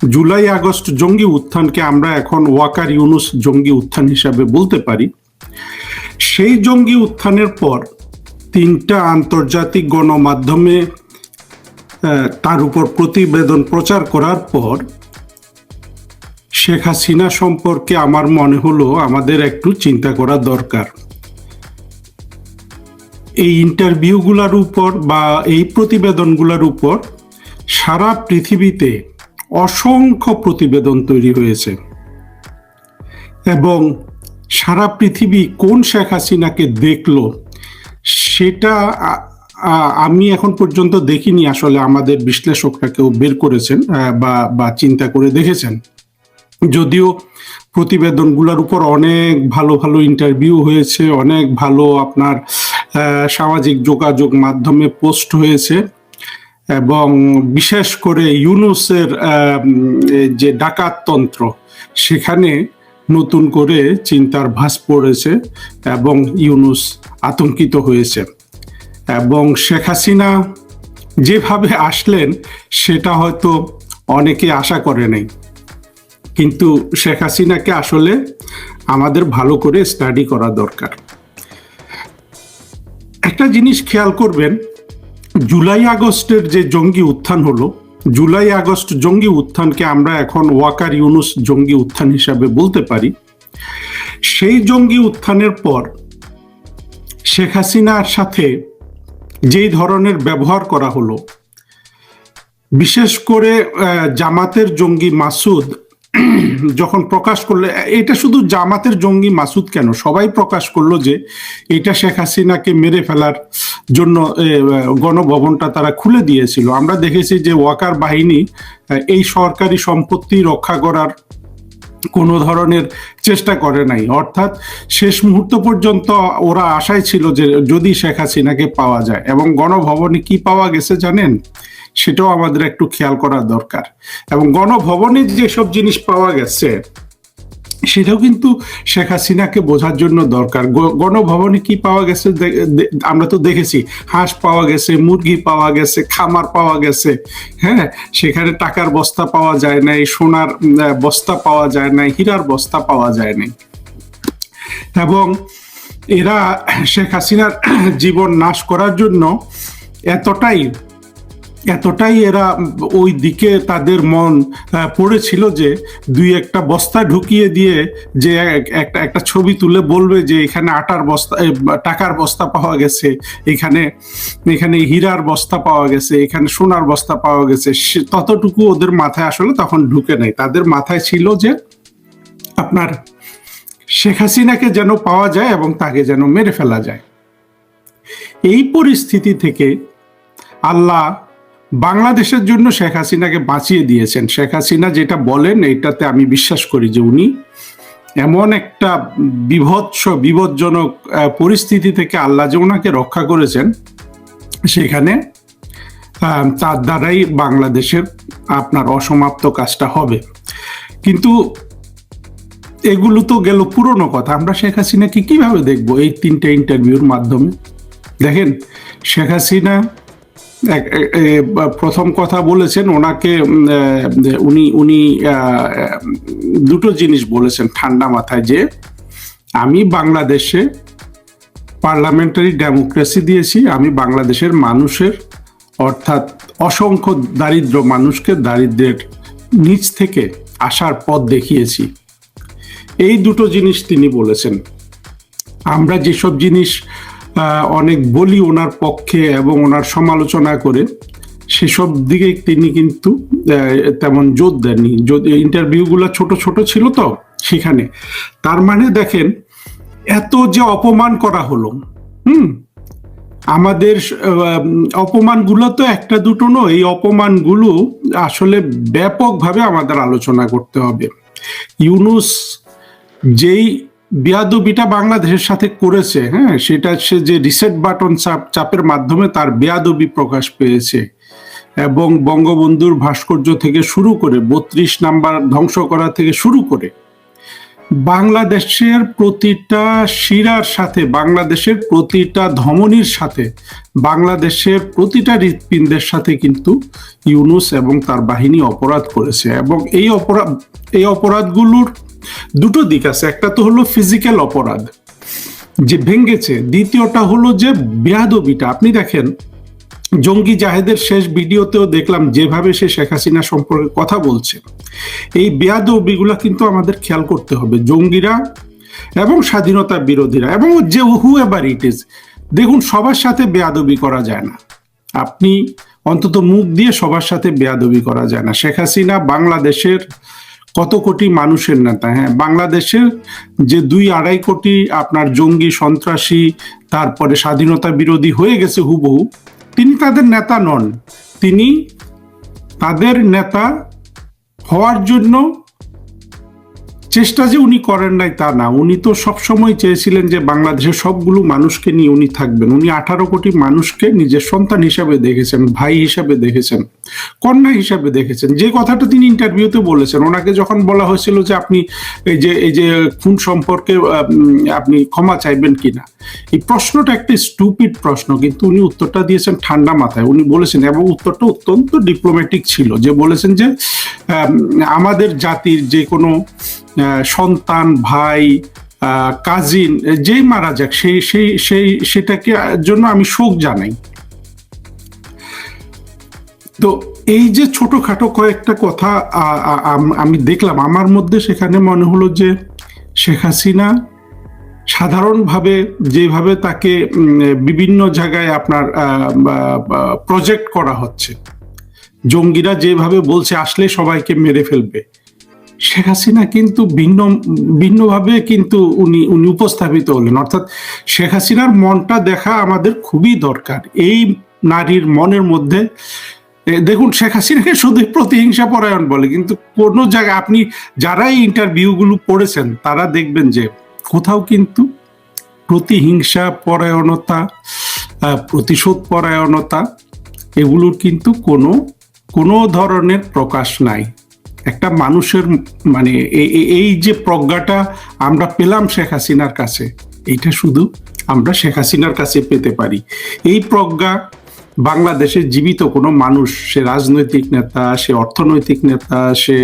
July, August জঙ্গি উত্থানকে আমরা এখন ওয়াকার ইউনুস জঙ্গি উত্থান হিসাবে বলতে পারি। সেই জঙ্গি উত্থানের পর তিনটা আন্তর্জাতিক গণমাধ্যমে তার উপর প্রতিবেদন প্রচার করার পর শেখ হাসিনা সম্পর্কে আমার মনে হলো আমাদের একটু চিন্তা করা দরকার। এই ইন্টারভিউগুলোর উপর বা এই প্রতিবেদনগুলোর উপর সারা পৃথিবীতে অসংখ্য প্রতিবেদন তৈরি হয়েছে। এবং সারা পৃথিবী কোন শেখ হাসিনাকে দেখল, সেটা আমি এখন পর্যন্ত দেখিনি আসলে আমাদের বিশ্লেষকরা কেউ বের করেছেন বা বা চিন্তা করে দেখেছেন। যদিও প্রতিবেদনগুলোর উপর অনেক ভালো ভালো ইন্টারভিউ হয়েছে, অনেক ভালো আপনার সামাজিক যোগাযোগ মাধ্যমে পোস্ট হয়েছে। এবং বিশেষ করে ইউনুসের যে ডাকাততন্ত্র সেখানে নতুন করে চিন্তার ভাস পড়েছে এবং ইউনুস আতঙ্কিত হয়েছে। এবং শেখ হাসিনা যেভাবে আসলেন, সেটা হয়তো অনেকে আশা করে নাই। কিন্তু শেখ হাসিনাকে আসলে আমাদের ভালো করে স্টাডি করা দরকার। একটা জিনিস খেয়াল করবেন জুলাই আগস্টের যে জঙ্গি উত্থান হলো, জুলাই আগস্ট জঙ্গি উত্থানকে আমরা এখন ওয়াকার ইউনুস জঙ্গি উত্থান হিসাবে বলতে পারি। সেই জঙ্গি উত্থানের পর শেখ হাসিনার সাথে যেই ধরনের ব্যবহার করা হলো, বিশেষ করে জামাতের জঙ্গি মাসুদ যখন প্রকাশ করলে, এটা শুধু জামাতের জঙ্গি মাসুদ কেন, সবাই প্রকাশ করল যে এটা শেখ হাসিনাকে মেরে ফেলার জন্য গণভবনটা তারা খুলে দিয়েছিল। আমরা দেখেছি যে ওয়াকার বাহিনী এই সরকারি সম্পত্তি রক্ষা করার কোনো ধরনের চেষ্টা করে নাই। অর্থাৎ শেষ মুহূর্ত পর্যন্ত ওরা আশায় ছিল যে যদি শেখ হাসিনাকে পাওয়া যায়, এবং গণভবনে কি পাওয়া গেছে জানেন? সেটাও আমাদের একটু খেয়াল করা দরকার। এবং গণভবনে যেসব জিনিস পাওয়া গেছে সেটাও কিন্তু শেখ হাসিনাকে বোঝার জন্য দরকার। গণভবনে কি পাওয়া গেছে আমরা তো দেখেছি, হাঁস পাওয়া গেছে, মুরগি পাওয়া গেছে, খামার পাওয়া গেছে হ্যাঁ? সেখানে টাকার বস্তা পাওয়া যায় নাই, সোনার বস্তা পাওয়া যায় নাই, হীরার বস্তা পাওয়া যায় নাই। এবং এরা শেখ হাসিনার জীবন নাশ করার জন্য এতটাই এতটাই এরা ওই দিকে তাদের মন পড়েছিল যে দুই একটা বস্তা ঢুকিয়ে দিয়ে যে এক- একটা একটা ছবি তুলে বলবে যে এখানে আটার বস্তা টাকার বস্তা পাওয়া গেছে, এখানে এখানে হীরার বস্তা পাওয়া গেছে, এখানে সোনার বস্তা পাওয়া গেছে। ততটুকু ওদের মাথায় আসলে তখন ঢুকে নাই। তাদের মাথায় ছিল যে আপনার শেখ হাসিনাকে যেন পাওয়া যায় এবং তাকে যেন মেরে ফেলা যায়। এই পরিস্থিতি থেকে আল্লাহ বাংলাদেশের জন্য শেখ হাসিনাকে বাঁচিয়ে দিয়েছেন। শেখ হাসিনা যেটা বলেন এটাতে আমি বিশ্বাস করি যে উনি এমন একটা বিভৎস, বিপজ্জনক পরিস্থিতি থেকে আল্লাহ যে ওনাকে রক্ষা করেছেন, সেখানে তার দ্বারাই বাংলাদেশের আপনার অসমাপ্ত কাজটা হবে। কিন্তু এগুলো তো গেল পুরনো কথা। আমরা শেখ হাসিনাকে কীভাবে দেখব এই তিনটে ইন্টারভিউর মাধ্যমে? দেখেন, শেখ হাসিনা প্রথম কথা বলেছেন, ওনাকে উনি উনি দুটো জিনিস বলেছেন ঠান্ডা মাথায় যে, আমি বাংলাদেশে পার্লামেন্টারি ডেমোক্রেসি দিয়েছি, আমি বাংলাদেশের মানুষের, অর্থাৎ অসংখ্য দারিদ্র মানুষকে দারিদ্রের নিচ থেকে আসার পথ দেখিয়েছি। এই দুটো জিনিস তিনি বলেছেন। আমরা যেসব জিনিস অনেক বলি ওনার পক্ষে এবং ওনার সমালোচনা করে, সেসব দিকে তিনি কিন্তু তেমন জোর দেননি। ইন্টারভিউগুলো ছোট ছোট ছিল তো সেখানে। তার মানে দেখেন, এত যে অপমান করা হলো, হুম? আমাদের অপমানগুলো তো একটা দুটো নয়, এই অপমানগুলো আসলে ব্যাপকভাবে আমাদের আলোচনা করতে হবে। ইউনুস যেই বেয়াদবিটা বাংলাদেশের সাথে করেছে হ্যাঁ? সেটা সে যে রিসেট বাটন চাপ, চাপের মাধ্যমে তার বেয়াদবি প্রকাশ পেয়েছে এবং বঙ্গবন্ধুর ভাস্কর্য থেকে শুরু করে বত্রিশ নাম্বার ধ্বংস করা থেকে শুরু করে বাংলাদেশের প্রতিটা শিরার সাথে, বাংলাদেশের প্রতিটা ধমনির সাথে, বাংলাদেশের প্রতিটা হৃৎপিণ্ডের সাথে কিন্তু ইউনুস এবং তার বাহিনী অপরাধ করেছে এবং এই অপরাধ, এই অপরাধগুলোর দুটো দিক আছে। একটা তো হলো ফিজিক্যাল অপরাধ, যে ভেঙ্গেছে। দ্বিতীয়টা হলো যে বেয়াদবিটা। আপনি দেখেন, জঙ্গি জাহেদের শেষ ভিডিওতেও দেখলাম যেভাবে সে শেখ হাসিনা সম্পর্কে কথা বলছে। এই বেয়াদবিগুলা কিন্তু আমাদের খেয়াল করতে হবে। জঙ্গিরা এবং স্বাধীনতা বিরোধীরা এবং যে হু এভার ইট ইজ দেখুন, সবার সাথে বেয়াদবি করা যায় না। আপনি অন্তত মুখ দিয়ে সবার সাথে বেয়াদবি করা যায় না। শেখ হাসিনা বাংলাদেশের কত কোটি মানুষের নেতা হ্যাঁ? বাংলাদেশের যে দুই আড়াই কোটি আপনার জঙ্গি, সন্ত্রাসী, তারপরে স্বাধীনতা বিরোধী হয়ে গেছে হুবহু, তিনি তাদের নেতা নন। তিনি তাদের নেতা হওয়ার জন্য চেষ্টা যে উনি করেন নাই তা না। উনি তো সবসময় চেয়েছিলেন যে বাংলাদেশের সবগুলো মানুষকে নিয়ে উনি থাকবেন। উনি আঠারো কোটি মানুষকে নিজের সন্তান হিসাবে দেখেছেন, ভাই হিসাবে দেখেছেন, কন্যা হিসাবে দেখেছেন। যে কথাটা তিনি ইন্টারভিউতে বলেছেন, ওনাকে যখন বলা হয়েছিল যে আপনি এই যে এই যে খুন সম্পর্কে আপনি ক্ষমা চাইবেন কিনা এই প্রশ্নটা একটা স্টুপিড প্রশ্ন, কিন্তু উনি উত্তরটা দিয়েছেন ঠান্ডা মাথায়। উনি বলেছেন, এবং উত্তরটা অত্যন্ত ডিপ্লোম্যাটিক ছিল, যে বলেছেন যে আমাদের জাতির যে কোনো সন্তান, ভাই কাজিন যেই মারা যাক, সেই সেই সেই, সেটাকে জন্য আমি শোক জানাই। তো এই যে ছোটখাটো কয়েকটা কথা আমি দেখলাম, আমার মধ্যে সেখানে মনে হলো যে শেখ হাসিনা সাধারণভাবে যেভাবে তাকে বিভিন্ন জায়গায় আপনার প্রজেক্ট করা হচ্ছে, জঙ্গিরা যেভাবে বলছে, আসলে সবাইকে মেরে ফেলবে। শেখ হাসিনা কিন্তু ভিন্ন, ভিন্নভাবে কিন্তু উনি উনি উপস্থাপিত হলেন। অর্থাৎ শেখ হাসিনার মনটা দেখা আমাদের খুবই দরকার। এই নারীর মনের মধ্যে দেখুন, শেখ হাসিনাকে শুধু প্রতিহিংসা পরায়ণ বলে, কিন্তু কোনো জায়গায় আপনি যারা এই ইন্টারভিউগুলো পড়েছেন, তারা দেখবেন যে কোথাও কিন্তু প্রতিহিংসা পরায়ণতা প্রতিশোধ পরায়ণতা, এগুলোর কিন্তু কোনো কোনো ধরনের প্রকাশ নাই। একটা মানুষের মানে এই যে প্রজ্ঞাটা আমরা পেলাম শেখ হাসিনার কাছে, এইটা শুধু আমরা শেখ হাসিনার কাছে পেতে পারি। এই প্রজ্ঞা বাংলাদেশের জীবিত কোনো মানুষ, সে রাজনৈতিক নেতা, সে অর্থনৈতিক নেতা, সে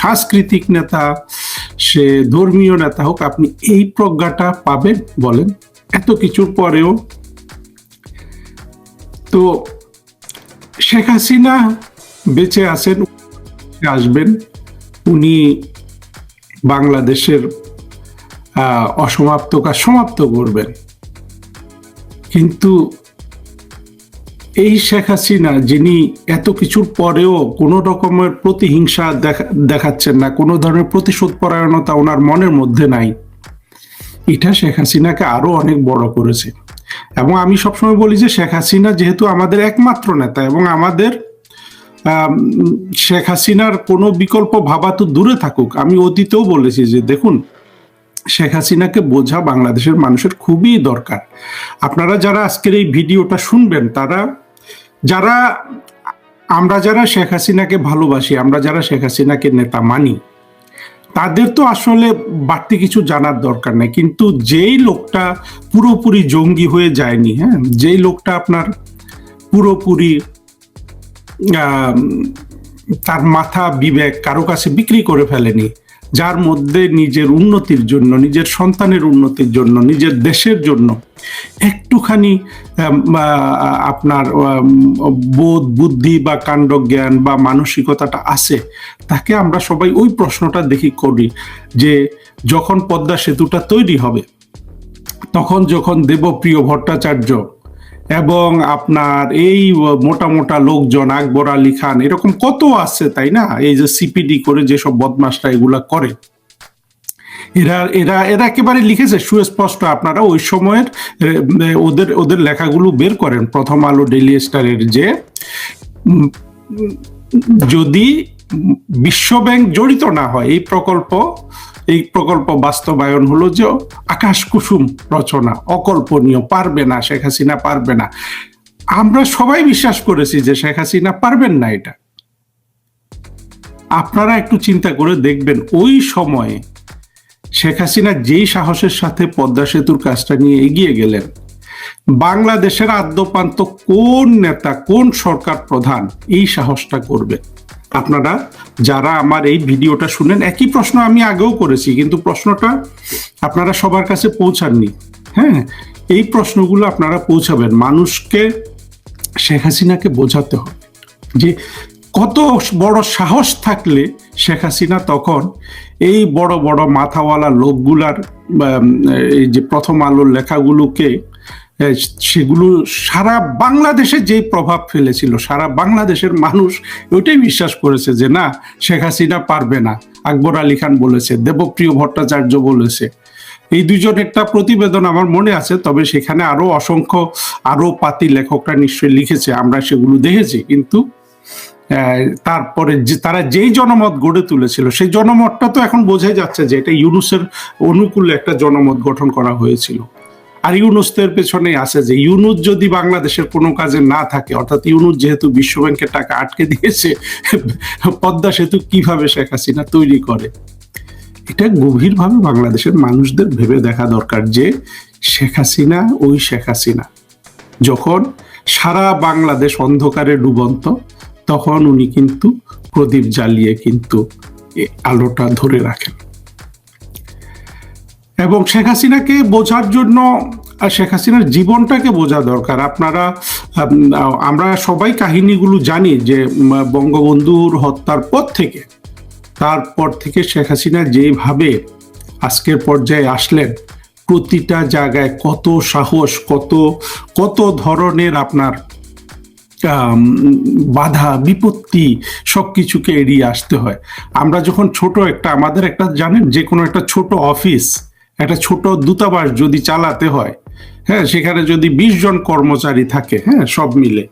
সাংস্কৃতিক নেতা, সে ধর্মীয় নেতা হোক, আপনি এই প্রজ্ঞাটা পাবেন বলেন। এত কিছুর পরেও তো শেখ হাসিনা বেঁচে আছেন আসবেন, উনি বাংলাদেশের অসমাপ্ত কাজ সমাপ্ত করবেন। কিন্তু এই শেখ হাসিনা, যিনি এত কিছুর পরেও কোনো রকমের প্রতিহিংসা দেখাচ্ছেন না, কোনো ধরনের প্রতিশোধ পরায়ণতা ওনার মনের মধ্যে নাই, এটা শেখ হাসিনাকে আরও অনেক বড় করেছে। এবং আমি সবসময় বলি যে শেখ হাসিনা যেহেতু আমাদের একমাত্র নেতা এবং আমাদের শেখ হাসিনার কোনো বিকল্প ভাবা তো দূরে থাকুক। আমি অতীতেও বলেছি যে, দেখুন, শেখ হাসিনাকে বোঝা বাংলাদেশের মানুষের খুবই দরকার। আপনারা যারা আজকের এই ভিডিওটা শুনবেন, তারা, যারা, আমরা যারা শেখ হাসিনাকে ভালোবাসি, আমরা যারা শেখ হাসিনাকে নেতা মানি, তাদের তো আসলে বাড়তি কিছু জানার দরকার নেই। কিন্তু যেই লোকটা পুরোপুরি জঙ্গি হয়ে যায়নি হ্যাঁ যেই লোকটা আপনার পুরোপুরি তার মাথা বিবেক কারও কাছে বিক্রি করে ফেলেনি, যার মধ্যে নিজের উন্নতির জন্য, নিজের সন্তানের উন্নতির জন্য, নিজের দেশের জন্য একটুখানি আপনার বোধ, বুদ্ধি বা কাণ্ড জ্ঞান বা মানসিকতাটা আছে, তাকে আমরা সবাই ওই প্রশ্নটা দেখি করি যে যখন পদ্মা সেতুটা তৈরি হবে, তখন যখন দেবপ্রিয় ভট্টাচার্য এবং আপনার এই মোটা মোটা লোকজন, আকবর আলী খান, এরকম কত আছে, তাই না? এই যে সিপিডি করে যেসব বদমাসটা এগুলা করে। এরা এরা এরা একেবারে লিখেছে, সুস্পষ্ট আপনারা ওই সময়ের ওদের ওদের লেখাগুলো বের করেন। প্রথম আলো ডেলি স্টারের যে যদি বিশ্বব্যাংক জড়িত না হয়। এই প্রকল্প এই প্রকল্প বাস্তবায়ন হলো যে আকাশ কুসুম রচনা, অকল্পনীয়, পারবে না শেখ হাসিনা, পারবে না। আমরা সবাই বিশ্বাস করেছি যে শেখ হাসিনা পারবেন না এটা। আপনারা একটু চিন্তা করে দেখবেন, ওই সময়ে শেখ হাসিনা যেই সাহসের সাথে পদ্মা সেতুর কাজটা নিয়ে এগিয়ে গেলেন, বাংলাদেশের আদ্যপান্ত কোন নেতা, কোন সরকার প্রধান এই সাহসটা করবে? আপনারা যারা আমার এই ভিডিওটা শুনেন, একই প্রশ্ন আমি আগেও করেছি, কিন্তু প্রশ্নটা আপনারা সবার কাছে পৌঁছাননি। হ্যাঁ এই প্রশ্নগুলো আপনারা পৌঁছাবেন। মানুষকে, শেখ হাসিনাকে বোঝাতে হবে যে কত বড় সাহস থাকলে শেখ হাসিনা তখন এই বড় বড় মাথাওয়ালা লোকগুলার এই যে প্রথম আলোর লেখাগুলোকে সেগুলো সারা বাংলাদেশে যেই প্রভাব ফেলেছিল, সারা বাংলাদেশের মানুষ ওইটাই বিশ্বাস করেছে যে না, শেখ হাসিনা পারবে না। আকবর আলী খান বলেছে, দেবপ্রিয় ভট্টাচার্য বলেছে। এই দুজন একটা প্রতিবেদন আমার মনে আছে, তবে সেখানে আরও অসংখ্য আরও পাতি লেখকরা নিশ্চয়ই লিখেছে, আমরা সেগুলো দেখেছি। কিন্তু তারপরে যে, তারা যেই জনমত গড়ে তুলেছিল, সেই জনমতটা তো এখন বোঝাই যাচ্ছে যে এটা ইউনুসের অনুকূলে একটা জনমত গঠন করা হয়েছিল। আর ইউনুসদের পেছনে আছে যে ইউনুস যদি বাংলাদেশের কোনো কাজে না থাকে, অর্থাৎ ইউনুস যেহেতু বিশ্ব ব্যাংকের টাকা আটকে দিয়েছে, পদ্মা সেতু কীভাবে শেখ হাসিনা তৈরি করে? এটা গভীরভাবে বাংলাদেশের মানুষদের ভেবে দেখা দরকার যে শেখ হাসিনা ওই শেখ হাসিনা। যখন সারা বাংলাদেশ অন্ধকারে ডুবন্ত, তখন উনি কিন্তু প্রদীপ জ্বালিয়ে কিন্তু আলোটা ধরে রাখেন। এবং শেখ হাসিনাকে বোঝার জন্য শেখ হাসিনার জীবনটাকে বোঝা দরকার। আপনারা আমরা সবাই কাহিনীগুলো জানি যে বঙ্গবন্ধুর হত্যার পর থেকে, তারপর থেকে শেখ হাসিনা যেভাবে আজকের পর্যায়ে আসলেন, প্রতিটা জায়গায় কত সাহস, কত কত ধরনের আপনার বাধা, বিপত্তি সব কিছুকে এড়িয়ে আসতে হয়। আমরা যখন ছোট একটা, আমাদের একটা, জানেন, যে কোনো একটা ছোট অফিস একটা ছোট দূতাবাস যদি চালাতে হয় হ্যাঁ সেখানে যদি বিশ জন কর্মচারী থাকে হ্যাঁ সব মিলে।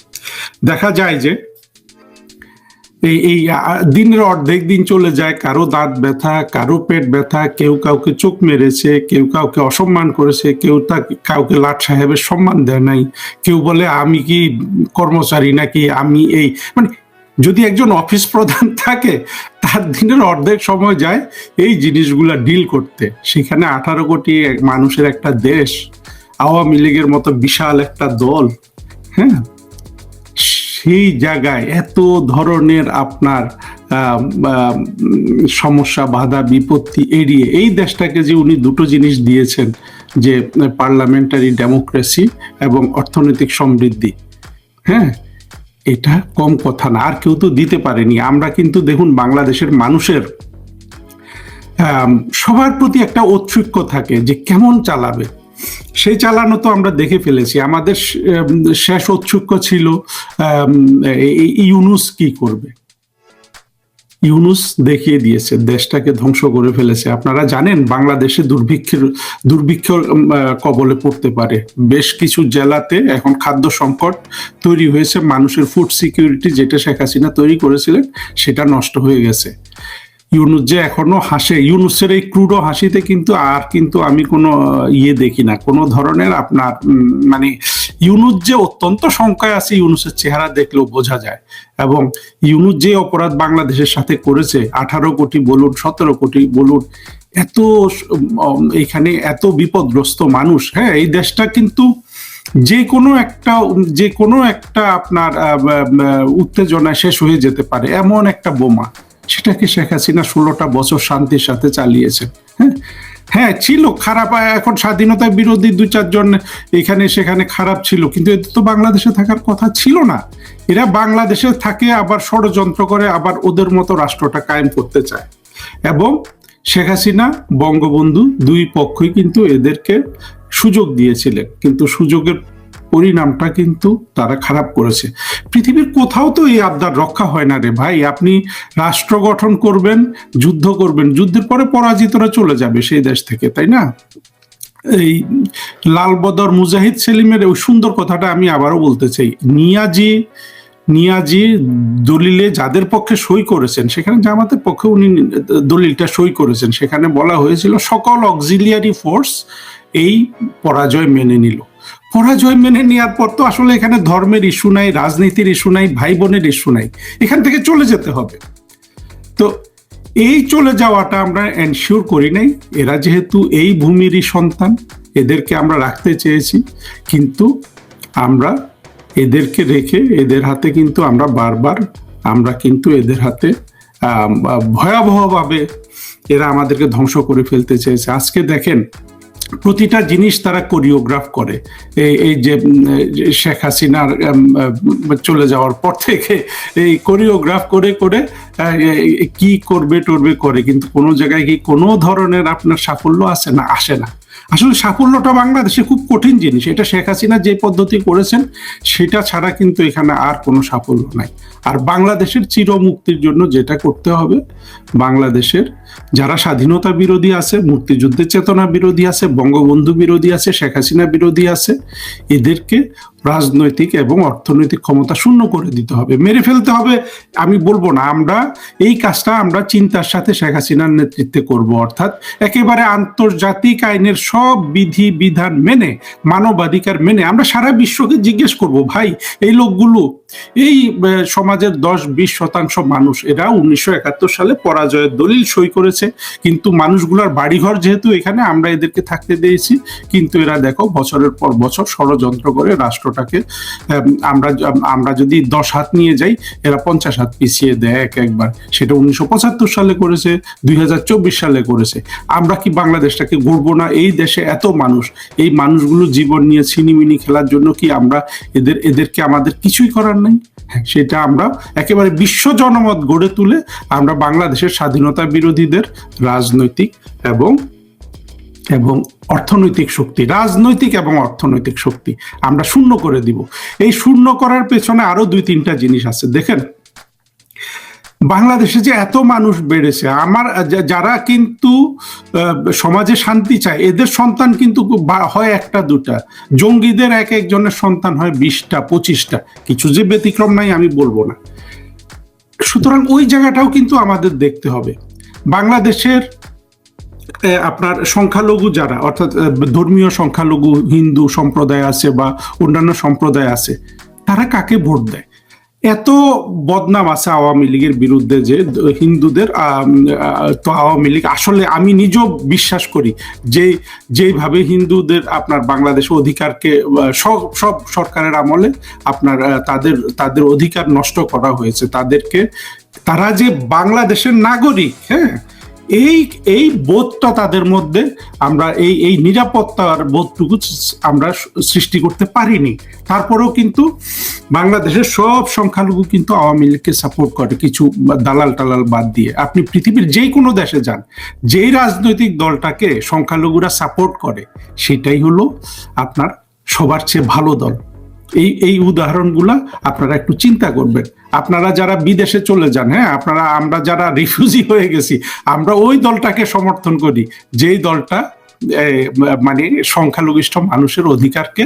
দেখা যায় যে এই এই দিনের অর্ধেক দিন চলে যায়, কারও দাঁত ব্যথা, কারও পেট ব্যথা, কেউ কাউকে চোখ মেরেছে, কেউ কাউকে অসম্মান করেছে, কেউ তা, কাউকে লাট সাহেবের সম্মান দেয় নাই, কেউ বলে, আমি কি কর্মচারী নাকি? আমি এই মানে যদি একজন অফিস প্রধান থাকে, তার দিনের অর্ধেক সময় যায় এই জিনিসগুলা ডিল করতে। সেখানে আঠারো কোটি মানুষের একটা দেশ, আওয়ামী লীগের মতো বিশাল একটা দল হ্যাঁ? সেই জায়গায় এত ধরনের আপনার সমস্যা, বাধা, বিপত্তি এড়িয়ে এই দেশটাকে যে উনি দুটো জিনিস দিয়েছেন, যে পার্লামেন্টারি ডেমোক্রেসি এবং অর্থনৈতিক সমৃদ্ধি হ্যাঁ? এটা কম কথা না, আর কেউ তো দিতে পারেনি। আমরা কিন্তু দেখুন বাংলাদেশের মানুষের সবার প্রতি একটা ঔৎসুক্য থাকে যে কেমন চালাবে। সেই চালানো তো আমরা দেখে ফেলেছি। আমাদের শেষ ঔৎসুক্য ছিল ইউনুস কি করবে? ইউনুস দেখিয়ে দিয়েছে, দেশটাকে ধ্বংস করে ফেলেছে। আপনারা জানেন বাংলাদেশে দুর্ভিক্ষের, দুর্ভিক্ষ কবলে পড়তে পারে। বেশ কিছু জেলাতে এখন খাদ্য সংকট তৈরি হয়েছে, মানুষের ফুড সিকিউরিটি যেটা শেখ হাসিনা তৈরি করেছিলেন, সেটা নষ্ট হয়ে গেছে। ইউনুস যে এখনও হাসে, ইউনুসের এই ক্রুডো হাসিতে কিন্তু আর কিন্তু আমি কোনো ইয়ে দেখি না। কোনো ধরনের আপনার মানে ইউনুস যে অত্যন্ত সংখ্যায় আছে ইউনুসের চেহারা দেখলেও বোঝা যায়। এবং ইউনুস যে অপরাধ বাংলাদেশের সাথে করেছে, আঠারো কোটি বলুন, সতেরো কোটি বলুন, এত এখানে এত বিপদগ্রস্ত মানুষ হ্যাঁ এই দেশটা কিন্তু যে কোনো একটা, যে কোনো একটা আপনার উত্তেজনায় শেষ হয়ে যেতে পারে, এমন একটা বোমা, সেটাকে শেখ হাসিনা ষোলোটা বছর শান্তির সাথে চালিয়েছেন হ্যাঁ। হ্যাঁ ছিল। খারাপ এখন স্বাধীনতা বিরোধী দু চারজন এখানে সেখানে খারাপ ছিল। কিন্তু এদের তো বাংলাদেশে থাকার কথা ছিল না। এরা বাংলাদেশে থাকে, আবার ষড়যন্ত্র করে, আবার ওদের মতো রাষ্ট্রটা কায়েম করতে চায়। এবং শেখ হাসিনা বঙ্গবন্ধু দুই পক্ষই কিন্তু এদেরকে সুযোগ দিয়েছিলেন। কিন্তু সুযোগের পরিণামটা কিন্তু তারা খারাপ করেছে। পৃথিবীর কোথাও তো এই আবদার রক্ষা হয় না রে ভাই। আপনি রাষ্ট্র গঠন করবেন, যুদ্ধ করবেন, যুদ্ধের পরে পরাজিতরা চলে যাবে সেই দেশ থেকে, তাই না? এই লালবদর মুজাহিদ সেলিমের ওই সুন্দর কথাটা আমি আবারও বলতে চাই। নিয়াজি নিয়াজি দলিলে যাদের পক্ষে সই করেছেন, সেখানে জামাতের পক্ষে উনি দলিলটা সই করেছেন। সেখানে বলা হয়েছিল, সকল অক্সিলিয়ারি ফোর্স এই পরাজয় মেনে নিল। পরাজয় মেনে নেওয়ার পর তো আসলে এখানে ধর্মের ইস্যু নাই, রাজনীতির ইস্যু নাই ভাই বোনের ইস্যু নাই। এখান থেকে চলে যেতে হবে। তো এই চলে যাওয়াটা আমরা এনশিওর করি নাই। এরা যেহেতু এই ভূমিরই সন্তান, এদেরকে আমরা রাখতে চেয়েছি। কিন্তু আমরা এদেরকে রেখে, এদের হাতে কিন্তু আমরা বারবার, আমরা কিন্তু এদের হাতে ভয়াবহভাবে এরা আমাদেরকে ধ্বংস করে ফেলতে চেয়েছে। আজকে দেখেন প্রতিটা জিনিস তারা কোরিওগ্রাফ করে। এই যে শেখ হাসিনার চলে যাওয়ার পর থেকে এই কোরিওগ্রাফ করে করে কি করবে, টরবে করে, কিন্তু কোনো জায়গায় কি কোনো ধরনের আপনার সাফল্য আসে না? আসে না। আসলে সাফল্যটা বাংলাদেশে খুব কঠিন জিনিস। এটা শেখ হাসিনা যে পদ্ধতি করেছেন, সেটা ছাড়া কিন্তু এখানে আর কোনো সাফল্য নাই। আর বাংলাদেশের চিরমুক্তির জন্য যেটা করতে হবে, বাংলাদেশের যারা স্বাধীনতা বিরোধী আছে, মুক্তিযুদ্ধের চেতনা বিরোধী আছে, বঙ্গবন্ধু বিরোধী আছে, শেখ হাসিনা বিরোধী আছে, এদেরকে রাজনৈতিক এবং অর্থনৈতিক ক্ষমতা শূন্য করে দিতে হবে, মেরে ফেলতে হবে। আমি বলব না, আমরা এই কাজটা আমরা চিন্তার সাথে শেখ হাসিনার নেতৃত্বে করব। অর্থাৎ একেবারে আন্তর্জাতিক আইনের সব বিধি, বিধান মেনে, মানবাধিকার মেনে আমরা সারা বিশ্বকে জিজ্ঞেস করব, ভাই, এই লোকগুলো, এই সমাজের দশ বিশ শতাংশ মানুষ, এরা উনিশশো একাত্তর সালে পরাজয়ের দলিল সই করেছে। কিন্তু মানুষগুলোর বাড়িঘর যেহেতু এখানে, আমরা এদেরকে থাকতে দিয়েছি। কিন্তু এরা দেখো, বছরের পর বছর ষড়যন্ত্র করে রাষ্ট্রটাকে আম, আমরা আমরা যদি দশ হাত নিয়ে যাই এরা পঞ্চাশ হাত পিছিয়ে দেয় এক একবার। সেটা উনিশশো পঁচাত্তর সালে করেছে দুই সালে করেছে। আমরা কি বাংলাদেশটাকে গড়বো না? এই দেশে এত মানুষ। এই মানুষগুলো জীবন নিয়ে ছিনিমিনি খেলার জন্য কি আমরা এদের এদেরকে আমাদের কিছুই করার নাই? হ্যাঁ, সেটা আমরা একেবারে বিশ্ব জনমত গড়ে তুলে আমরা বাংলাদেশের স্বাধীনতা বিরোধীদের রাজনৈতিক এবং এবং অর্থনৈতিক শক্তি, রাজনৈতিক এবং অর্থনৈতিক শক্তি আমরা শূন্য করে দিব। এই শূন্য করার পেছনে আরও দুই তিনটা জিনিস আছে। দেখেন, বাংলাদেশে যে এত মানুষ বেড়েছে, আমার যারা কিন্তু সমাজে শান্তি চায়, এদের সন্তান কিন্তু হয় একটা দুটা। জঙ্গিদের এক একজনের সন্তান হয় বিশটা, পঁচিশটা। কিছু যে ব্যতিক্রম নাই, আমি বলব না। সুতরাং ওই জায়গাটাও কিন্তু আমাদের দেখতে হবে। বাংলাদেশের আপনার সংখ্যালঘু যারা, অর্থাৎ ধর্মীয় সংখ্যালঘু, হিন্দু সম্প্রদায় আছে বা অন্যান্য সম্প্রদায় আছে, তারা কাকে ভোট দেয়? এত বদনাম আছে আওয়ামী লীগের বিরুদ্ধে যে হিন্দুদের তো আওয়ামী লীগ আসলে আমি নিজেও বিশ্বাস করি যে যেইভাবে হিন্দুদের আপনার বাংলাদেশের অধিকারকে সব সব সরকারের আমলে আপনার তাদের তাদের অধিকার নষ্ট করা হয়েছে। তাদেরকে, তারা যে বাংলাদেশের নাগরিক হ্যাঁ? এই এই বোধটা তাদের মধ্যে আমরা এই এই নিরাপত্তার বোধটুকু আমরা সৃষ্টি করতে পারিনি। তারপরেও কিন্তু বাংলাদেশের সব সংখ্যালঘু কিন্তু আওয়ামী লীগকে সাপোর্ট করে কিছু দালাল টালাল বাদ দিয়ে। আপনি পৃথিবীর যে কোনো দেশে যান, যেই রাজনৈতিক দলটাকে সংখ্যালঘুরা সাপোর্ট করে, সেটাই হলো আপনার সবার চেয়ে ভালো দল। এই এই উদাহরণগুলা আপনারা একটু চিন্তা করবেন। আপনারা যারা বিদেশে চলে যান হ্যাঁ আপনারা, আমরা যারা রিফিউজি হয়ে গেছি, আমরা ওই দলটাকে সমর্থন করি। যেই দলটা মানে সংখ্যালঘিষ্ঠ মানুষের অধিকারকে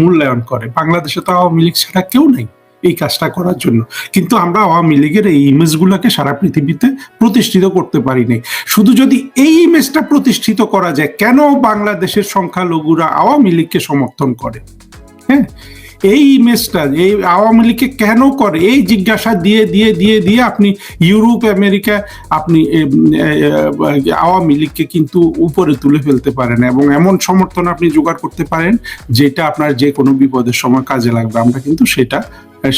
মূল্যায়ন করে। বাংলাদেশে তো আওয়ামী লীগ ছাড়া কেউ নেই এই কাজটা করার জন্য। কিন্তু আমরা আওয়ামী লীগের এই ইমেজগুলোকে সারা পৃথিবীতে প্রতিষ্ঠিত করতে পারি নাই শুধু যদি এই ইমেজটা প্রতিষ্ঠিত করা যায়, কেন বাংলাদেশের সংখ্যালঘুরা আওয়ামী লীগকে সমর্থন করে? হ্যাঁ এই ইমেজটা এই আওয়ামী লীগকে কেন করে? এই জিজ্ঞাসা দিয়ে দিয়ে দিয়ে দিয়ে আপনি ইউরোপ, আমেরিকা, আপনি আওয়ামী লীগকে কিন্তু উপরে তুলে ফেলতে পারেন এবং এমন সমর্থন আপনি জোগাড় করতে পারেন যেটা আপনার যে কোনো বিপদের সময় কাজে লাগবে। আমরা কিন্তু সেটা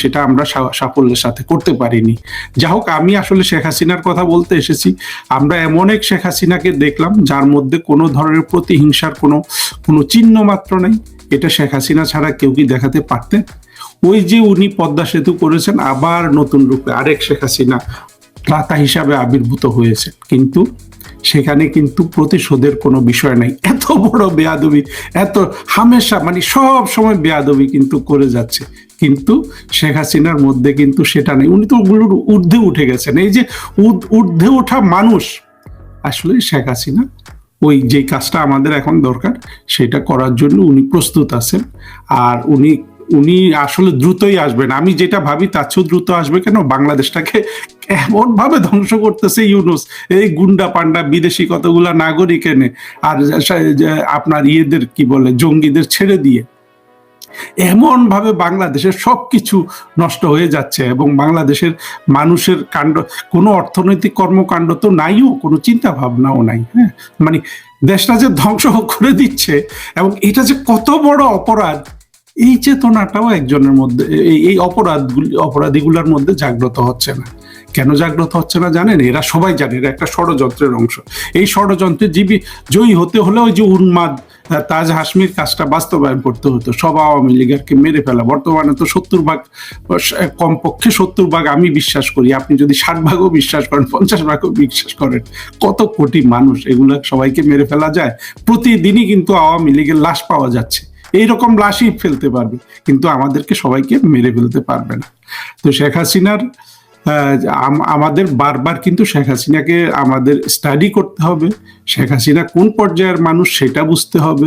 সেটা আমরা সাফল্যের সাথে করতে পারিনি। যা হোক, আমি আসলে শেখ হাসিনার কথা বলতে এসেছি। আমরা এমন এক শেখ হাসিনাকে দেখলাম যার মধ্যে কোনো ধরনের প্রতিহিংসার কোনো কোনো চিহ্ন মাত্র নেই। এটা শেখ হাসিনা ছাড়া কেউ কি দেখাতে পারতেন? ওই যে উনি পদ্মা সেতু করেছেন, আবার নতুন রূপে আরেক শেখ হাসিনা ত্রাতা হিসাবে আবির্ভূত হয়েছে কিন্তু সেখানে কিন্তু প্রতিশোধের কোনো বিষয় নাই। এত বড় বেয়াদবি, এত হামেশা মানে সব সময় বেয়াদবি কিন্তু করে যাচ্ছে। কিন্তু শেখ হাসিনার মধ্যে কিন্তু সেটা নেই। উনি তো ওগুলোর ঊর্ধ্বে উঠে গেছেন। এই যে ঊর্ধ্ব- ওঠা মানুষ, আসলে শেখ হাসিনা ওই যে কাজটা আমাদের এখন দরকার, সেটা করার জন্য উনি প্রস্তুত আছেন। আর উনি উনি আসলে দ্রুতই আসবেন। আমি যেটা ভাবি তার চেয়েও দ্রুত আসবে কেন? বাংলাদেশটাকে এমন ভাবে ধ্বংস করতেছে ইউনুস। এই গুন্ডা পান্ডা বিদেশি কতগুলা নাগরিক এনে, আর আপনার ইয়েদের কি বলে, জঙ্গিদের ছেড়ে দিয়ে। এমন ভাবে বাংলাদেশের সবকিছু নষ্ট হয়ে যাচ্ছে এবং বাংলাদেশের মানুষের কাণ্ড, কোনো অর্থনৈতিক কর্মকাণ্ড তো নাইও, কোনো চিন্তা ভাবনাও নাই হ্যাঁ? মানে দেশটা যে ধ্বংস করে দিচ্ছে এবং এটা যে কত বড় অপরাধ, এই চেতনাটাও একজনের মধ্যে, এই অপরাধগুলি, অপরাধীগুলোর মধ্যে জাগ্রত হচ্ছে না। কেন জাগ্রত হচ্ছে না জানেন? এরা সবাই জানে, এরা একটা ষড়যন্ত্রের অংশ। এই ষড়যন্ত্রে জীবী জয়ী হতে হলে ওই যে উন্মাদ তাজ হাসমির কাজটা বাস্তবায়ন করতে হতো। সব আওয়ামী লীগারকে মেরে ফেলা। বর্তমানে তো সত্তর ভাগ, কমপক্ষে সত্তর ভাগ আমি বিশ্বাস করি। আপনি যদি ষাট ভাগও বিশ্বাস করেন, পঞ্চাশ ভাগও বিশ্বাস করেন, কত কোটি মানুষ এগুলা সবাইকে মেরে ফেলা যায়? প্রতিদিনই কিন্তু আওয়ামী লীগের লাশ পাওয়া যাচ্ছে। এইরকম লাশই ফেলতে পারবে, কিন্তু আমাদেরকে সবাইকে মেরে ফেলতে পারবে না। তো শেখ হাসিনার আমাদের বারবার কিন্তু শেখ হাসিনাকে আমাদের স্টাডি করতে হবে। শেখ হাসিনা কোন পর্যায়ের মানুষ সেটা বুঝতে হবে।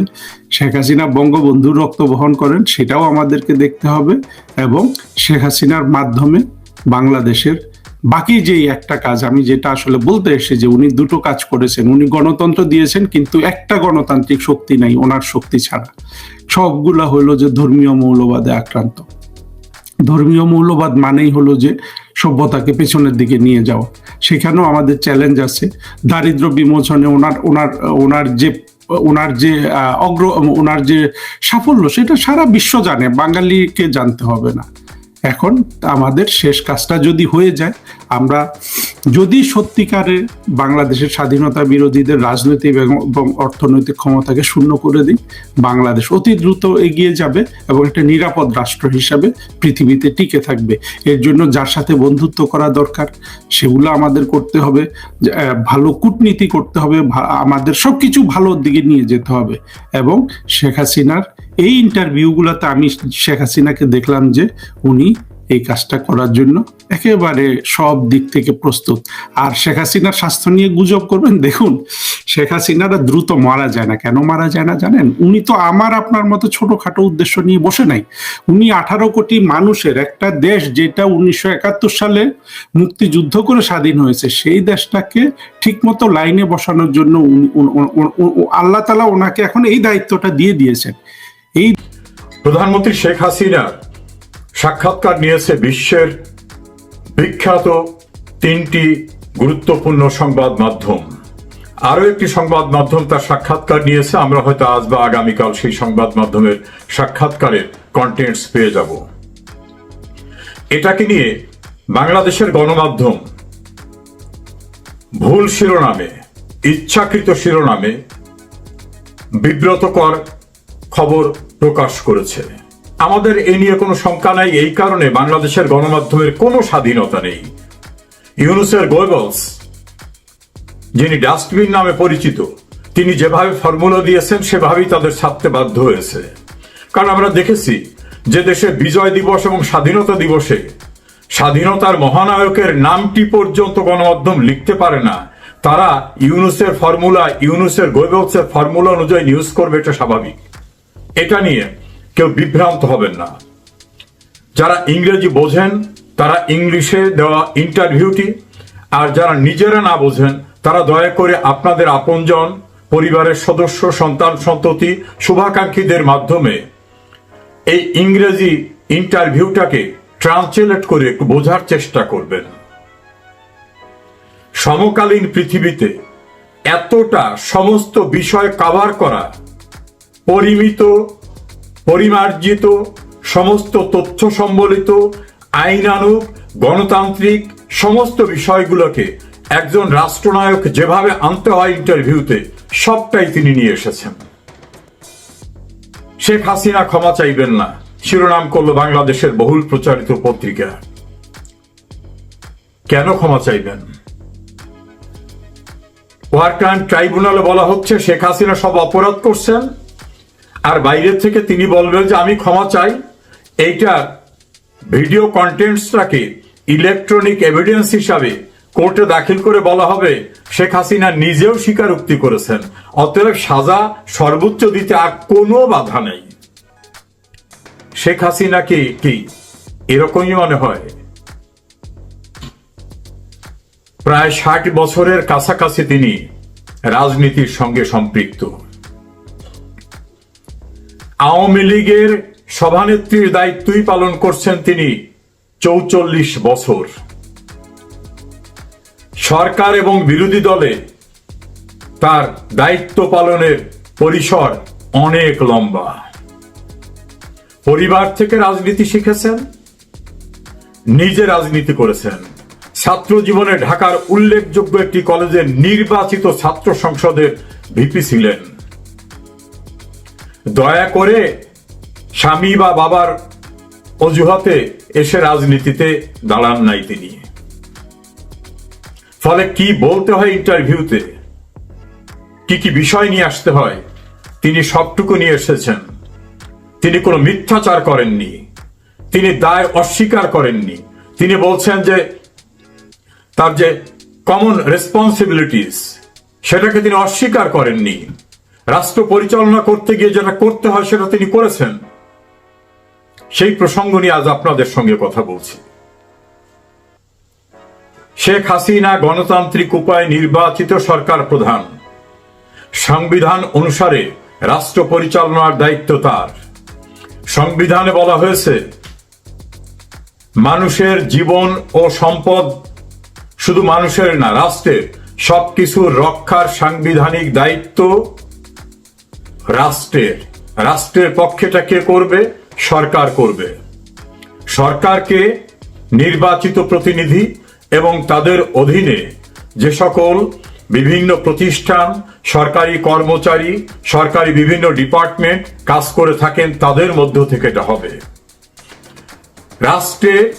শেখ হাসিনা বঙ্গবন্ধুর রক্ত বহন করেন, সেটাও আমাদেরকে দেখতে হবে এবং শেখ হাসিনার মাধ্যমে বাংলাদেশের বাকি যেই একটা কাজ, আমি যেটা আসলে বলতে এসে যে উনি দুটো কাজ করেছেন। উনি গণতন্ত্র দিয়েছেন, কিন্তু একটা গণতান্ত্রিক শক্তি নাই ওনার শক্তি ছাড়া। সবগুলা হলো যে ধর্মীয় মৌলবাদে আক্রান্ত। ধর্মীয় মৌলবাদ মানেই হলো যে সভ্যতাকে পেছনের দিকে নিয়ে যাওয়া। সেখানেও আমাদের চ্যালেঞ্জ আছে। দারিদ্র বিমোচনে ওনার ওনার ওনার যে ওনার যে অগ্র, ওনার যে সাফল্য, সেটা সারা বিশ্ব জানে। বাঙালিকে জানতে হবে না। এখন আমাদের শেষ কাজটা যদি হয়ে যায়, আমরা যদি সত্যিকারে বাংলাদেশের স্বাধীনতা বিরোধীদের রাজনৈতিক এবং অর্থনৈতিক ক্ষমতাকে শূন্য করে দিই বাংলাদেশ অতি দ্রুত এগিয়ে যাবে এবং একটা নিরাপদ রাষ্ট্র হিসাবে পৃথিবীতে টিকে থাকবে। এর জন্য যার সাথে বন্ধুত্ব করা দরকার, সেগুলো আমাদের করতে হবে। ভালো কূটনীতি করতে হবে আমাদের সবকিছু ভালোর দিকে নিয়ে যেতে হবে। এবং শেখ হাসিনার এই ইন্টারভিউগুলোতে আমি শেখ হাসিনাকে দেখলাম যে, উনি এই কাজটা করার জন্য একেবারে সব দিক থেকে প্রস্তুত। আর শেখ হাসিনার স্বাস্থ্য নিয়ে গুজব করবেন? দেখুন, শেখ হাসিনারা দ্রুত মারা যায় না। কেন মারা যায় না জানেন? উনি তো আমার আপনার মতো ছোটখাটো উদ্দেশ্য নিয়ে বসে নাই। উনি আঠারো কোটি মানুষের একটা দেশ যেটা উনিশশো একাত্তর সালে মুক্তিযুদ্ধ করে স্বাধীন হয়েছে, সেই দেশটাকে ঠিকমতো লাইনে বসানোর জন্য আল্লাহ তালা ওনাকে এখন এই দায়িত্বটা দিয়ে দিয়েছেন। এই প্রধানমন্ত্রী শেখ হাসিনা সাক্ষাৎকার নিয়েছে বিশ্বের বিখ্যাত তিনটি গুরুত্বপূর্ণ সংবাদ মাধ্যম। আরও একটি সংবাদ মাধ্যম তার সাক্ষাৎকার নিয়েছে, আমরা হয়তো আজ বা আগামীকাল সেই সংবাদ মাধ্যমের সাক্ষাৎকারের কন্টেন্টস পেয়ে যাব। এটাকে নিয়ে বাংলাদেশের গণমাধ্যম ভুল শিরোনামে, ইচ্ছাকৃত শিরোনামে বিব্রতকর খবর প্রকাশ করেছে। আমাদের এ নিয়ে কোনো শঙ্কা নাই। এই কারণে বাংলাদেশের গণমাধ্যমের কোনো স্বাধীনতা নেই। ইউনুসের গোয়েবলস, যিনি ডাস্টবিন নামে পরিচিত, তিনি যেভাবে ফর্মুলা দিয়েছেন, সেভাবেই তাদের ছাড়তে বাধ্য হয়েছে। কারণ আমরা দেখেছি যে দেশে বিজয় দিবস এবং স্বাধীনতা দিবসে স্বাধীনতার মহানায়কের নামটি পর্যন্ত গণমাধ্যম লিখতে পারে না। তারা ইউনুসের ফর্মুলা, ইউনুসের গোয়েবলসের ফর্মুলা অনুযায়ী নিউজ করবে, এটা স্বাভাবিক। এটা নিয়ে কেউ বিভ্রান্ত হবেন না। যারা ইংরেজি বোঝেন, তারা ইংলিশে দেওয়া ইন্টারভিউটি, আর যারা নিজেরা না বোঝেন, তারা দয়া করে আপনাদের আপনজন, পরিবারের সদস্য, সন্তান সন্ততি, শুভাকাঙ্ক্ষীদের মাধ্যমে এই ইংরেজি ইন্টারভিউটাকে ট্রান্সলেট করে একটু বোঝার চেষ্টা করবেন। সমকালীন পৃথিবীতে এতটা সমস্ত বিষয় কাভার করা, পরিমিত পরিমার্জিত, সমস্ত তথ্য সম্বলিত, আইনানুগ, গণতান্ত্রিক, সমস্ত বিষয়গুলোকে একজন রাষ্ট্রনায়ক যেভাবে আনতে হয় ইন্টারভিউতে, সবটাই তিনি নিয়ে এসেছেন। শেখ হাসিনা ক্ষমা চাইবেন না। শিরোনাম করল বাংলাদেশের বহুল প্রচারিত পত্রিকা। কেন ক্ষমা চাইবেন? ওয়ার ক্রাইম ট্রাইব্যুনালে বলা হচ্ছে, শেখ হাসিনা সব অপরাধ করছেন। আর বাইরের থেকে তিনি বলবেন যে, আমি ক্ষমা চাই। এইটা ভিডিও কন্টেন্টসটাকে ইলেকট্রনিক এভিডেন্স হিসাবে কোর্টে দাখিল করে বলা হবে। শেখ হাসিনা নিজেও স্বীকারোক্তি করেছেন। অতএব সাজা সর্বোচ্চ দিতে আর কোনো বাধা নেই। শেখ হাসিনা কি কি এরকমই মনে হয়? প্রায় ষাট বছরের কাছাকাছি তিনি রাজনীতির সঙ্গে সম্পৃক্ত। আওয়ামী লীগের সভানেত্রীর দায়িত্বই পালন করছেন তিনি চৌচল্লিশ বছর। সরকার এবং বিরোধী দলে তার দায়িত্ব পালনের পরিসর অনেক লম্বা। পরিবার থেকে রাজনীতি শিখেছেন, নিজে রাজনীতি করেছেন। ছাত্র জীবনে ঢাকার উল্লেখযোগ্য একটি কলেজের নির্বাচিত ছাত্র সংসদের ভিপি ছিলেন। দয়া করে স্বামী বা বাবার অজুহাতে এসে রাজনীতিতে দাঁড়ান নাই তিনি। ফলে কি বলতে হয় ইন্টারভিউতে? কি কি বিষয় নিয়ে আসতে হয়? তিনি সবটুকু নিয়ে এসেছেন। তিনি কোনো মিথ্যাচার করেননি। তিনি দায় অস্বীকার করেননি। তিনি বলছেন যে তার যে কমন রেসপন্সিবিলিটিস সেটাকে তিনি অস্বীকার করেননি। রাষ্ট্র পরিচালনা করতে গিয়ে যেটা করতে হয় সেটা তিনি করেছেন। সেই প্রসঙ্গ নিয়ে আজ আপনাদের সঙ্গে কথা বলছি। শেখ হাসিনা গণতান্ত্রিক উপায়ে নির্বাচিত সরকার প্রধান। সংবিধান অনুসারে রাষ্ট্র পরিচালনার দায়িত্ব তার। সংবিধানে বলা হয়েছে, মানুষের জীবন ও সম্পদ শুধু মানুষের না, রাষ্ট্রের সবকিছু রক্ষার সাংবিধানিক দায়িত্ব রাষ্ট্রের রাষ্ট্রের পক্ষেটা কে করবে? সরকার করবে। সরকারকে নির্বাচিত প্রতিনিধি এবং তাদের অধীনে যে সকল বিভিন্ন প্রতিষ্ঠান, সরকারি কর্মচারী, সরকারি বিভিন্ন ডিপার্টমেন্ট কাজ করে থাকেন, তাদের মধ্য থেকে এটা হবে। রাষ্ট্রে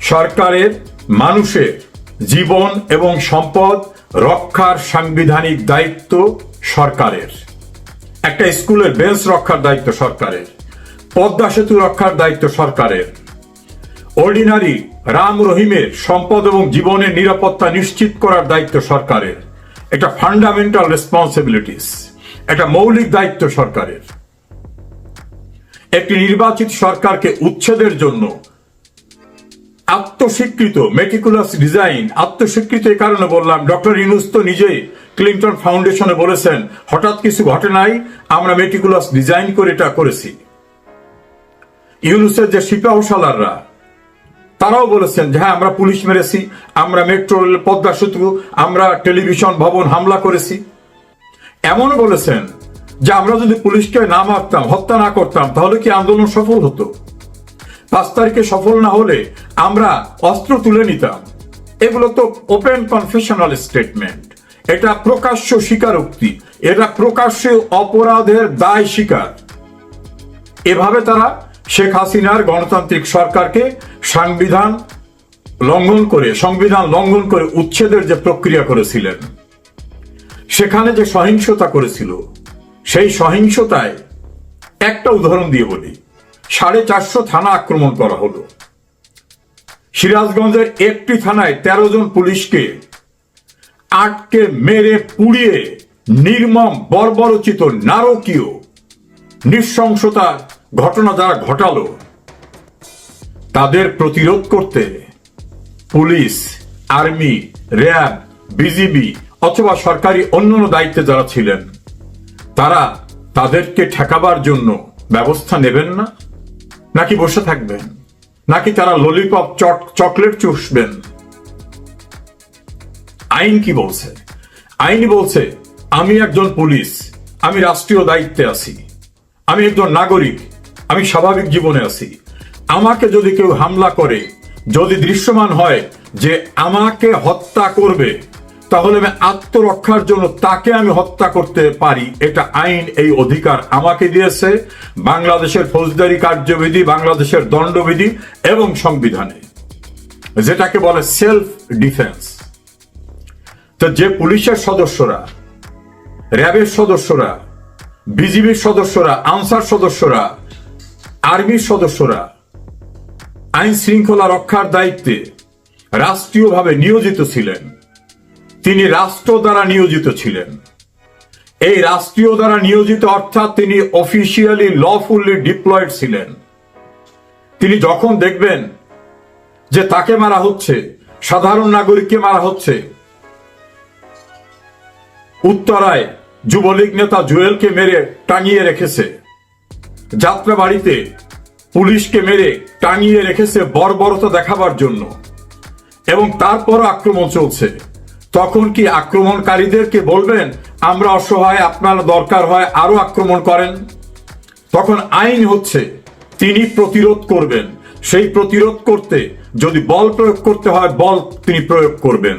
সরকারের, মানুষের জীবন এবং সম্পদ রক্ষার সাংবিধানিক দায়িত্ব সরকারের। একটা স্কুলের বেঞ্চ রক্ষার দায়িত্ব সরকারের, পদ্মা সেতু রক্ষার দায়িত্ব সরকারের। অর্ডিনারি রাম রহিমের সম্পদ এবং জীবনের নিরাপত্তা নিশ্চিত করার দায়িত্ব সরকারের। এটা ফান্ডামেন্টাল রেসপন্সিবিলিটিস একটা মৌলিক দায়িত্ব সরকারের। একটি নির্বাচিত সরকারকে উচ্ছেদের জন্য আত্মস্বীকৃত মেটিকুলাস ডিজাইন আত্মস্বীকৃত কারণে বললাম, ডক্টর ইনুস তো নিজেই ক্লিন্টন ফাউন্ডেশনে বলেছেন, হঠাৎ কিছু ঘটে নাই, আমরা মেটিকুলাস ডিজাইন করে এটা করেছি। ইউনুসের যে সিপাহসালাররা তারাও বলেছেন যে হ্যাঁ আমরা পুলিশ মেরেছি, আমরা মেট্রো রেল পদ্মা সেতু, আমরা টেলিভিশন ভবন হামলা করেছি। এমন বলেছেন যে, আমরা যদি পুলিশকে না মারতাম, হত্যা না করতাম, তাহলে কি আন্দোলন সফল হতো? পাঁচ তারিখে সফল না হলে আমরা অস্ত্র তুলে নিতাম। এগুলো তো ওপেন কনফেশনাল স্টেটমেন্ট এটা প্রকাশ্য স্বীকারোক্তি। এটা প্রকাশ্য অপরাধের দায় স্বীকার। এভাবে তারা শেখ হাসিনার গণতান্ত্রিক সরকারকে সংবিধান লঙ্ঘন করে, সংবিধান লঙ্ঘন করে উচ্ছেদের যে প্রক্রিয়া করেছিলেন, সেখানে যে সহিংসতা করেছিল, সেই সহিংসতায় একটা উদাহরণ দিয়ে বলি। সাড়ে চারশো থানা আক্রমণ করা হলো। সিরাজগঞ্জের একটি থানায় তেরো জন পুলিশকে আটকে মেরে পুড়িয়ে নির্মম, বর্বরচিত, নারকীয় নৃশংসতা ঘটনা যারা ঘটালো, তাদের প্রতিরোধ করতে পুলিশ, আর্মি, র্যাব, বিজিবি অথবা সরকারি অন্যান্য দায়িত্বে যারা ছিলেন, তারা তাদেরকে ঠেকাবার জন্য ব্যবস্থা নেবেন না? নাকি বসে থাকবেন? নাকি তারা ললিপপ চকলেট চুষবেন? আইন কি বলছে? আইন বলছে, আমি একজন পুলিশ, আমি রাষ্ট্রীয় দায়িত্বে আছি। আমি একজন নাগরিক, আমি স্বাভাবিক জীবনে আছি। আমাকে যদি কেউ হামলা করে, যদি দৃশ্যমান হয় যে আমাকে হত্যা করবে, তাহলে আমি আত্মরক্ষার জন্য তাকে আমি হত্যা করতে পারি। এটা আইন, এই অধিকার আমাকে দিয়েছে বাংলাদেশের ফৌজদারি কার্যবিধি, বাংলাদেশের দণ্ডবিধি এবং সংবিধানে। যেটাকে বলে সেলফ ডিফেন্স তো যে পুলিশের সদস্যরা, র্যাবের সদস্যরা, বিজিবির সদস্যরা, আনসার সদস্যরা, আর্মির সদস্যরা, আইন শৃঙ্খলা রক্ষার দায়িত্বে রাষ্ট্রীয়ভাবে নিয়োজিত ছিলেন। তিনি রাষ্ট্র দ্বারা নিয়োজিত ছিলেন। এই রাষ্ট্রীয় দ্বারা নিয়োজিত অর্থাৎ তিনি অফিসিয়ালি লফুল্লি ডিপ্লয়েড ছিলেন। তিনি যখন দেখবেন যে তাকে মারা হচ্ছে, সাধারণ নাগরিককে মারা হচ্ছে উত্তরায় যুবলীগ নেতা জুয়েলকে মেরে টাঙিয়ে রেখেছে। যাত্রা বাড়িতে পুলিশকে মেরে টাঙিয়ে রেখেছে বর্বরতা দেখাবার জন্য। এবং তারপর আক্রমণ চলছে। তখন কি আক্রমণকারীদেরকে বলবেন, আমরা অসহায়, আপনার দরকার হয় আরও আক্রমণ করেন তখন আইন হচ্ছে, তিনি প্রতিরোধ করবেন। সেই প্রতিরোধ করতে যদি বল প্রয়োগ করতে হয়, বল তিনি প্রয়োগ করবেন।